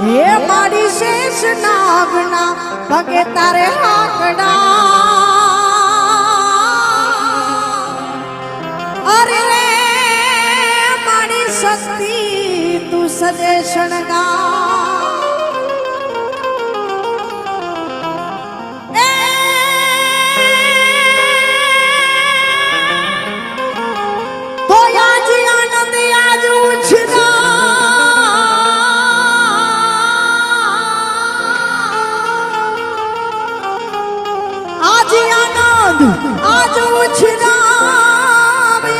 હે મારી શેષ નાગના પગે તારે હાકડા. અરે રે મારી શક્તિ તું સજે શણગા આનંદ આજ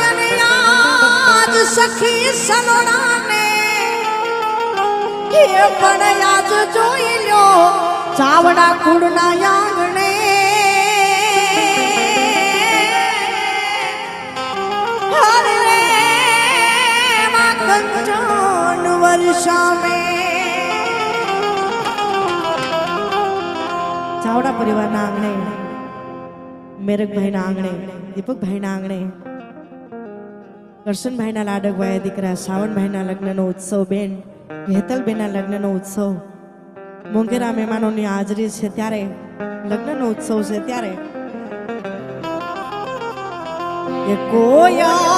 અને આજ સખી સલોણાને એ પણ આજ જોઈ લ્યો ચાવડા હરે રે વર્ષામે ચાવડા પરિવારના આંગણે મેરકભાઈના આંગણે દીપકભાઈના આંગણે કરશનભાઈના લાડકભાઈ દીકરા શ્રાવણભાઈના લગ્નનો ઉત્સવ બેન હેતલબેનના લગ્નનો ઉત્સવ મોંઘેરા મહેમાનોની હાજરી છે ત્યારે લગ્નનો ઉત્સવ છે ત્યારે એ કોયલ